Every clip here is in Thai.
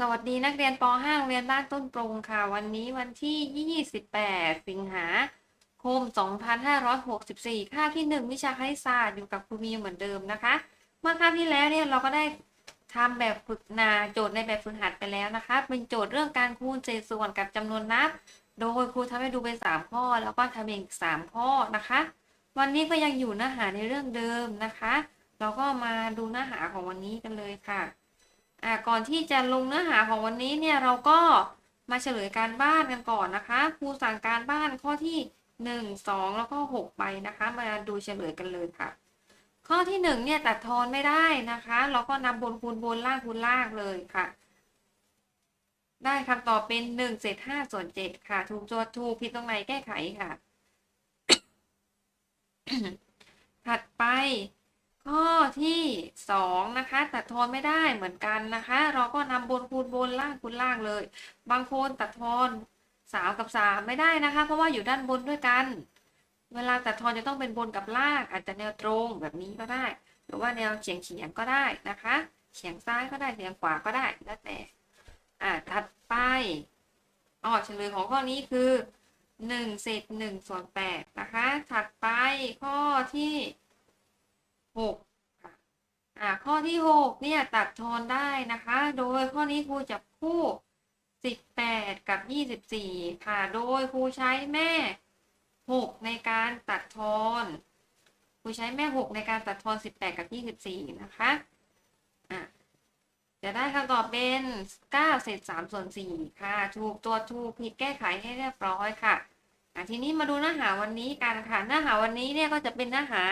สวัสดีนักเรียนป .5 โรงเรียนบ้านต้นปรงค่ะ วันนี้วันที่ 28 สิงหาคม 2564คาที่ 1 วิชาคณิตศาสตร์อยู่กับครูมีเหมือนเดิมนะคะ เมื่อคาบที่แล้วเนี่ยเราก็ได้ทำแบบฝึกนาโจทย์ในแบบฝึกหัดไปแล้วนะคะ เป็นโจทย์เรื่องการคูณเศษส่วนกับจำนวนนับ โดยครูทำให้ดูเป็น3ข้อ แล้วก็ทำเองอีก 3 ข้อนะคะ วันนี้ก็ยังอยู่เนื้อหาในเรื่องเดิมนะคะ เราก็มาดูเนื้อหาของวันนี้กันเลยค่ะ อ่าก่อนที่จะลงเนื้อหาของวันนี้เนี่ยเราก็มาเฉลยการบ้านกันก่อนนะคะครูสั่งการบ้านข้อที่หนึ่งสองแล้วก็หกไปนะคะ มาดูเฉลยกันเลยค่ะ ข้อที่หนึ่งเนี่ยตัดทอนไม่ได้นะคะ เราก็นำบนคูณบนล่างคูณล่างเลยค่ะ ได้คำตอบเป็นหนึ่งเศษห้าส่วนเจ็ดค่ะ ถูกโจทย์ถูกผิดตรงไหนแก้ไขค่ะ ถัดไป ข้อที่สองนะคะตัดทอนไม่ได้เหมือนกันนะคะ เราก็นำบนคูณบนล่างคูณล่างเลย บางคนตัดทอนสามกับสามไม่ได้นะคะ เพราะว่าอยู่ด้านบนด้วยกัน เวลาตัดทอนจะต้องเป็นบนกับล่าง อาจจะแนวตรงแบบนี้ก็ได้ หรือว่าแนวเฉียงเฉียงก็ได้นะคะเฉียงซ้ายก็ได้เฉียงขวาก็ได้แล้วแต่อ่าถัดไปอ๋อเฉลยของข้อนี้คือหนึ่งเศษหนึ่งส่วนแปดนะคะ ถัดไปข้อที่ หกค่ะอ่าข้อที่หกเนี่ยตัดทอนได้นะคะ โดยข้อนี้ครูจับคู่สิบแปดกับยี่สิบสี่ค่ะโดยครูใช้แม่หกในการตัดทอนครูใช้แม่หกในการตัดทอนสิบแปดกับยี่สิบสี่นะคะอะจะได้คำตอบเป็นเก้าเศษสามส่วนสี่ค่ะ ถูกตัวถูกผิดแก้ไขให้เรียบร้อยค่ะอะทีนี้มาดูเนื้อหาวันนี้กันค่ะเนื้อหาวันนี้เนี่ยก็จะเป็นเนื้อหา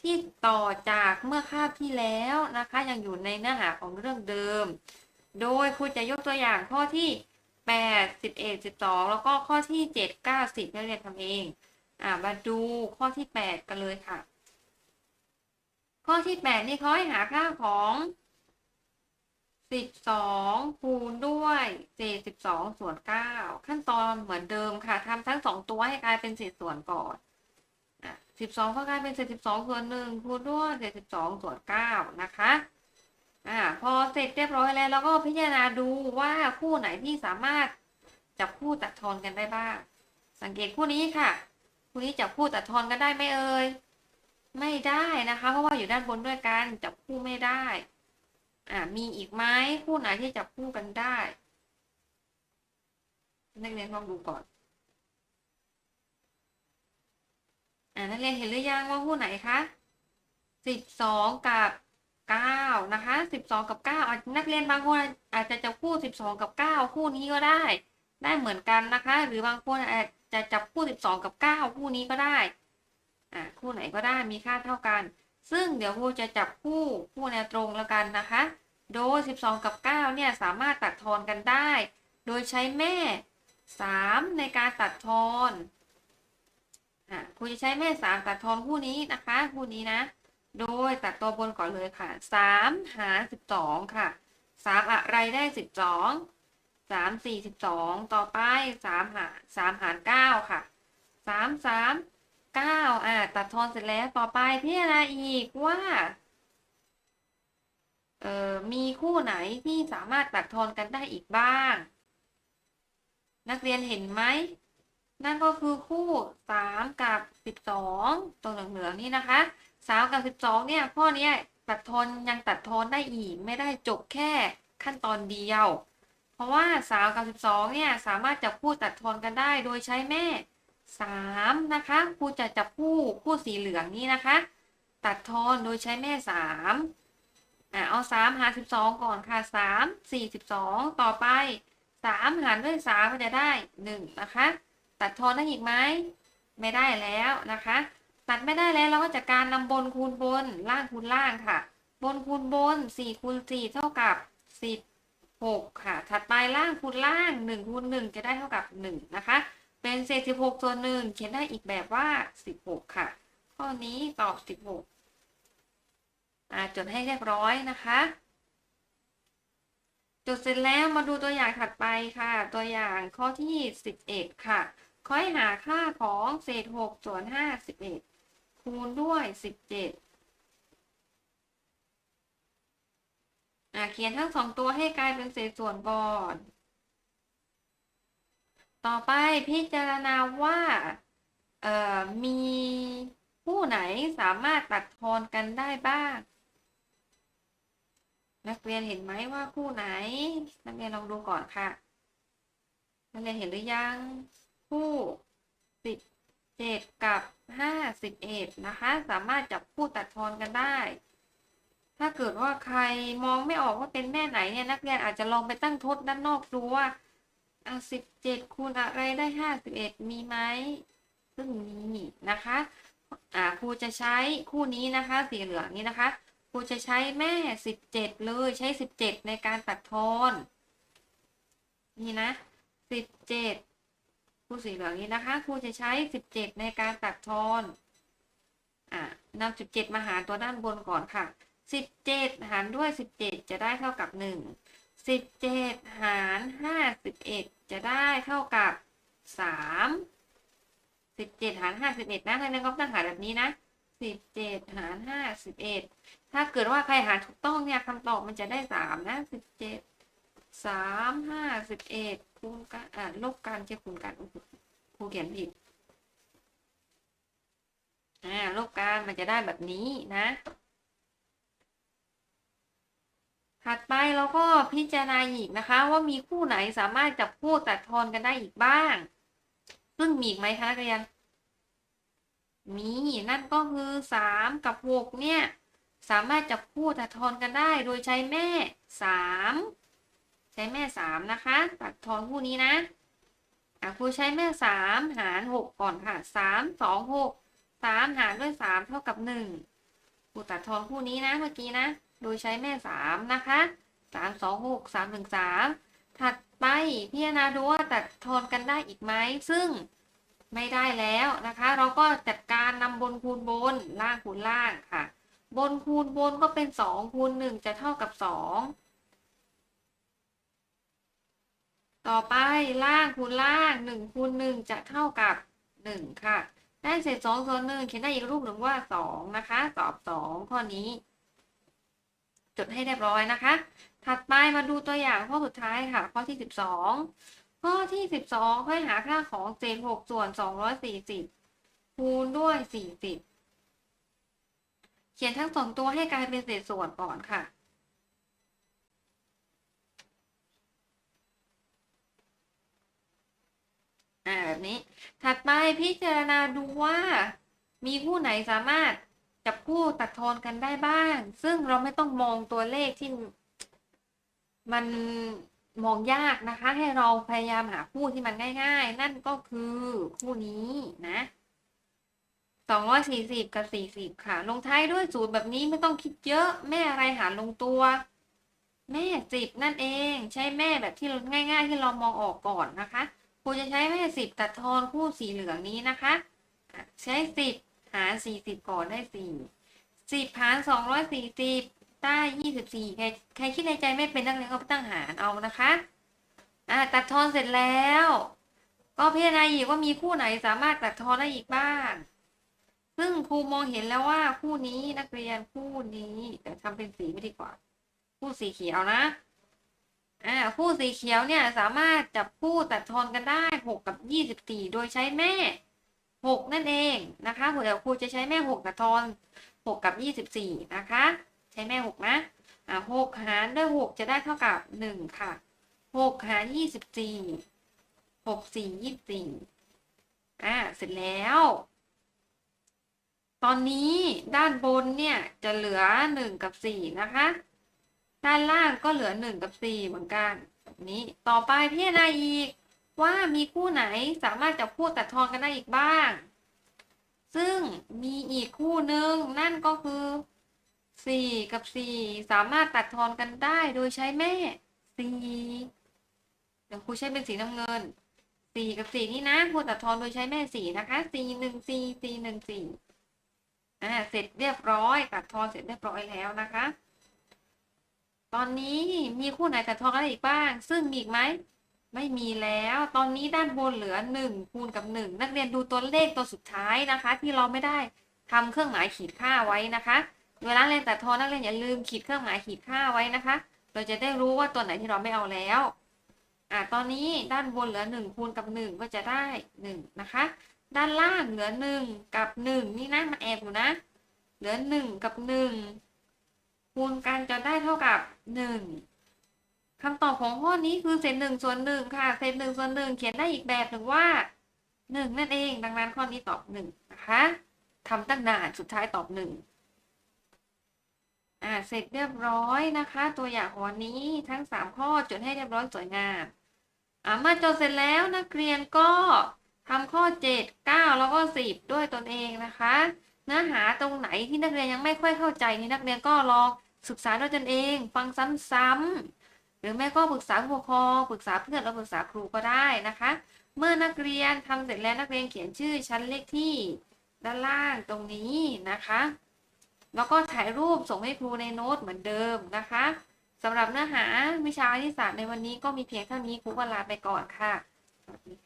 ที่ต่อจากเมื่อคาบที่แล้วนะคะ ยังอยู่ในเนื้อหาของเรื่องเดิม โดยครูจะยกตัวอย่างข้อที่ 8 11 12 แล้วก็ข้อที่ 7 9 10นักเรียนทำเอง อ่ามาดูข้อที่ 8 กันเลยค่ะ ข้อที่ 8 นี่เขาให้หาค่าของ12คูณด้วยเศษ12ส่วน9ขั้นตอนเหมือนเดิมค่ะทำทั้ง2ตัวให้กลายเป็นเศษส่วนก่อน สิบสองก็กลายเป็นเศษสิบสองส่วนหนึ่งคูณด้วยเศษสิบสองส่วนเก้านะคะอ่าพอเสร็จเรียบร้อยแล้วเราก็พิจารณาดูว่าคู่ไหนที่สามารถจับคู่ตัดทอนกันได้บ้าง สังเกตคู่นี้ค่ะ คู่นี้จับคู่ตัดทอนกันได้ไหมเอ่ยไม่ได้นะคะ เพราะว่าอยู่ด้านบนด้วยกันจับคู่ไม่ได้อ่ามีอีกไหมคู่ไหนที่จับคู่กันได้นักเรียนลองดูก่อน อ่านักเรียนเห็นหรือยังว่าคู่ไหนคะสิบสองกับเก้านะคะสิบสองกับเก้านักเรียนบางคนอาจจะจับคู่สิบสองกับเก้าคู่นี้ก็ได้ ได้เหมือนกันนะคะ หรือบางคนอาจจะจับคู่สิบสองกับเก้าคู่นี้ก็ได้อ่าคู่ไหนก็ได้มีค่าเท่ากัน ซึ่งเดี๋ยวครูจะจับคู่คู่แนวตรงแล้วกันนะคะ โดยสิบสองกับเก้าเนี่ยสามารถตัดทอนกันได้ โดยใช้แม่สามในการตัดทอน อะครูจะใช้แม่สามตัดทอนคู่นี้นะคะคู่นี้นะ โดยตัดตัวบนก่อนเลยค่ะสามหารสิบสองค่ะสามอะไรได้สิบสองสามสี่สิบสองต่อไปสามหารสามหารเก้าค่ะสามสามเก้าอะตัดทอนเสร็จแล้วต่อไปพิจารณาอีกว่าเอ่อมีคู่ไหนที่สามารถตัดทอนกันได้อีกบ้าง นักเรียนเห็นไหม นั่นก็คือคู่สามกับสิบสองตรงเหลืองๆนี่นะคะสามกับสิบสองเนี่ยข้อนี้ตัดทอนยังตัดทอนได้อีกไม่ได้จบแค่ขั้นตอนเดียว เพราะว่าสามกับสิบสองเนี่ยสามารถจับคู่ตัดทอนกันได้โดยใช้แม่สามนะคะครูจะจับคู่คู่สีเหลืองนี่นะคะ ตัดทอนโดยใช้แม่สามอะเอาสามหารสิบสองก่อนค่ะสามสี่สิบสองต่อไปสามหารด้วยสามก็จะได้หนึ่งนะคะ ตัดทอนได้อีกไหมไม่ได้แล้วนะคะ ตัดไม่ได้แล้วเราก็จะการนำบนคูณบนล่างคูณล่างค่ะ บนคูณบนสี่คูณสี่เท่ากับสิบหกค่ะ ถัดไปล่างคูณล่างหนึ่งคูณหนึ่งจะได้เท่ากับหนึ่งนะคะ เป็นเศษสิบหกส่วนหนึ่งเขียนได้อีกแบบว่าสิบหกค่ะ ข้อนี้ตอบสิบหกอ่าจดให้เรียบร้อยนะคะจดเสร็จแล้วมาดูตัวอย่างถัดไปค่ะ ตัวอย่างข้อที่สิบเอ็ดค่ะ ขอให้หาค่าของเศษหกส่วนห้าสิบเอ็ดคูณด้วยสิบเจ็ดเขียนทั้งสองตัวให้กลายเป็นเศษส่วนก่อน ต่อไปพิจารณาว่ามีคู่ไหนสามารถตัดทอนกันได้บ้าง นักเรียนเห็นไหมว่าคู่ไหน นักเรียนลองดูก่อนค่ะ นักเรียนเห็นหรือยัง คู่สิบเจ็ดกับห้าสิบเอ็ดนะคะ สามารถจับคู่ตัดทอนกันได้ ถ้าเกิดว่าใครมองไม่ออกว่าเป็นแม่ไหนเนี่ยนักเรียนอาจจะลองไปตั้งทดด้านนอกดูว่าอะสิบเจ็ดคูณอะไรได้ห้าสิบเอ็ดมีไหมซึ่งมีนะคะอ่าครูจะใช้คู่นี้นะคะสีเหลืองนี้นะคะครูจะใช้แม่สิบเจ็ดเลยใช้สิบเจ็ดในการตัดทอนนี่นะสิบเจ็ด ครูสีเหลืองนี้นะคะครูจะใช้สิบเจ็ดในการตัดทอนอ่านำสิบเจ็ดมาหารตัวด้านบนก่อนค่ะสิบเจ็ดหารด้วยสิบเจ็ดจะได้เท่ากับหนึ่งสิบเจ็ดหารห้าสิบเอ็ดจะได้เท่ากับสามสิบเจ็ดหารห้าสิบเอ็ดนะถ้าในกอล์ฟตั้งหารแบบนี้นะสิบเจ็ดหารห้าสิบเอ็ดถ้าเกิดว่าใครหารถูกต้องเนี่ยคำตอบมันจะได้สามนะสิบเจ็ดสามห้าสิบเอ็ด คูณกันอ่าลบกันจะคูณกันอุ๊ยครูเขียนผิดอ่าลบกันมันจะได้แบบนี้นะ ถัดไปเราก็พิจารณาอีกนะคะ ว่ามีคู่ไหนสามารถจับคู่ตัดทอนกันได้อีกบ้าง ซึ่งมีอีกไหมคะนักเรียนมีนั่นก็คือสามกับหกเนี่ย สามารถจับคู่ตัดทอนกันได้โดยใช้แม่สาม ใช้แม่สามนะคะ ตัดทอนคู่นี้นะอะครูใช้แม่สามหารหกก่อนค่ะสามสองหกสามหารด้วยสามเท่ากับหนึ่งครูตัดทอนคู่นี้นะเมื่อกี้นะ โดยใช้แม่สามนะคะสามสองหกสามถึงสามถัดไปพิจารณาดูว่าตัดทอนกันได้อีกไหมซึ่งไม่ได้แล้วนะคะ เราก็จัดการนำบนคูณบนล่างคูณล่างค่ะ บนคูณบนก็เป็นสองคูณหนึ่งจะเท่ากับสอง ต่อไปล่างคูณล่างหนึ่งคูณหนึ่งจะเท่ากับหนึ่งค่ะ ได้เศษสองส่วนหนึ่งเขียนได้อีกรูปหนึ่งว่าสองนะคะ ตอบสองข้อนี้ จดให้เรียบร้อยนะคะ ถัดไปมาดูตัวอย่างข้อสุดท้ายค่ะ ข้อที่สิบสองข้อที่สิบสองให้หาค่าของเศษหกส่วนสองร้อยสี่สิบคูณด้วยสี่สิบเขียนทั้งสองตัวให้กลายเป็นเศษส่วนก่อนค่ะ อ่าแบบนี้ ถัดไปพิจารณาดูว่ามีคู่ไหนสามารถจับคู่ตัดทอนกันได้บ้าง ซึ่งเราไม่ต้องมองตัวเลขที่มันมองยากนะคะ ให้เราพยายามหาคู่ที่มันง่าย ๆ นั่นก็คือคู่นี้นะสองร้อยสี่สิบกับสี่สิบค่ะ ลงท้ายด้วยศูนย์แบบนี้ไม่ต้องคิดเยอะ แม่อะไรหารลงตัว แม่สิบนั่นเอง ใช้แม่แบบที่ง่าย ๆ ที่เรามองออกก่อนนะคะ รูจะใช้แม่สิบตัดทอนคู่สีเหลืองนี้นะคะ ใช้สิบหารสี่สิบก่อนได้สี่สิบหารสองร้อยสี่สิบได้ยี่สิบสี่ใครใครคิดในใจไม่เป็นนักเรียนก็ไปตั้งหารเอานะคะอ่าตัดทอนเสร็จแล้ว ก็พิจารณาอีกว่ามีคู่ไหนสามารถตัดทอนได้อีกบ้าง ซึ่งครูมองเห็นแล้วว่าคู่นี้นักเรียนคู่นี้เดี๋ยวทำเป็นสีไม่ดีกว่า คู่สีเขียวนะ อ่าคู่สีเขียวเนี่ยสามารถจับคู่ตัดทอนกันได้หกกับยี่สิบสี่โดยใช้แม่หกนั่นเองนะคะเดี๋ยวครูจะใช้แม่หกตัดทอนหกกับยี่สิบสี่นะคะ ใช้แม่หกนะอ่าหกหารด้วยหกจะได้เท่ากับหนึ่งค่ะหกหารยี่สิบสี่หกสี่ยี่สิบสี่อ่าเสร็จแล้ว ตอนนี้ด้านบนเนี่ยจะเหลือหนึ่งกับสี่นะคะ ด้านล่างก็เหลือหนึ่งกับสี่เหมือนกันนี้ต่อไปพิจารณาอีกว่ามีคู่ไหนสามารถจับคู่ตัดทอนกันได้อีกบ้าง ซึ่งมีอีกคู่หนึ่งนั่นก็คือสี่กับสี่สามารถตัดทอนกันได้โดยใช้แม่สี่เดี๋ยวครูใช้เป็นสีน้ำเงินสี่กับสี่นี่นะครูตัดทอนโดยใช้แม่สี่นะคะสี่หนึ่งสี่สี่หนึ่งสี่อ่าเสร็จเรียบร้อย ตัดทอนเสร็จเรียบร้อยแล้วนะคะ ตอนนี้มีคู่ไหนตัดทอนกันได้อีกบ้าง ซึ่งมีอีกไหม ไม่มีแล้ว ตอนนี้ด้านบนเหลือหนึ่งคูณกับหนึ่งนักเรียนดูตัวเลขตัวสุดท้ายนะคะ ที่เราไม่ได้ทำเครื่องหมายขีดค่าไว้นะคะ เวลาเรียนตัดทอนนักเรียนอย่าลืมขีดเครื่องหมายขีดค่าไว้นะคะ เราจะได้รู้ว่าตัวไหนที่เราไม่เอาแล้วอ่าตอนนี้ด้านบนเหลือหนึ่งคูณกับหนึ่งก็จะได้หนึ่งนะคะ ด้านล่างเหลือหนึ่งกับหนึ่งนี่นะมันแอบอยู่นะ เหลือหนึ่งกับหนึ่ง คูณกันจะได้เท่ากับหนึ่งคำตอบของข้อนี้คือเศษหนึ่งส่วนหนึ่งค่ะเศษหนึ่งส่วนหนึ่งเขียนได้อีกแบบหนึ่งว่าหนึ่งนั่นเอง ดังนั้นข้อนี้ตอบหนึ่งนะคะทำตั้งนานสุดท้ายตอบหนึ่งอ่าเสร็จเรียบร้อยนะคะ ตัวอย่างของวันนี้ทั้งสามข้อจดให้เรียบร้อยสวยงามอ่ามื่อจดเสร็จแล้วนักเรียนก็ทำข้อ7 9แล้วก็10ด้วยตนเองนะคะ เนื้อหาตรงไหนที่นักเรียนยังไม่ค่อยเข้าใจนี่นักเรียนก็ลอง ศึกษาด้วยตนเอง ฟังซ้ำๆหรือไม่ก็ปรึกษาผู้ปกครองปรึกษาเพื่อนหรือปรึกษาครูก็ได้นะคะ เมื่อนักเรียนทำเสร็จแล้วนักเรียนเขียนชื่อชั้นเลขที่ด้านล่างตรงนี้นะคะ แล้วก็ถ่ายรูปส่งให้ครูในโน้ตเหมือนเดิมนะคะสำหรับเนื้อหาวิชาคณิตศาสตร์ในวันนี้ก็มีเพียงเท่านี้ครูก็ลาไปก่อนค่ะสวัสดีค่ะ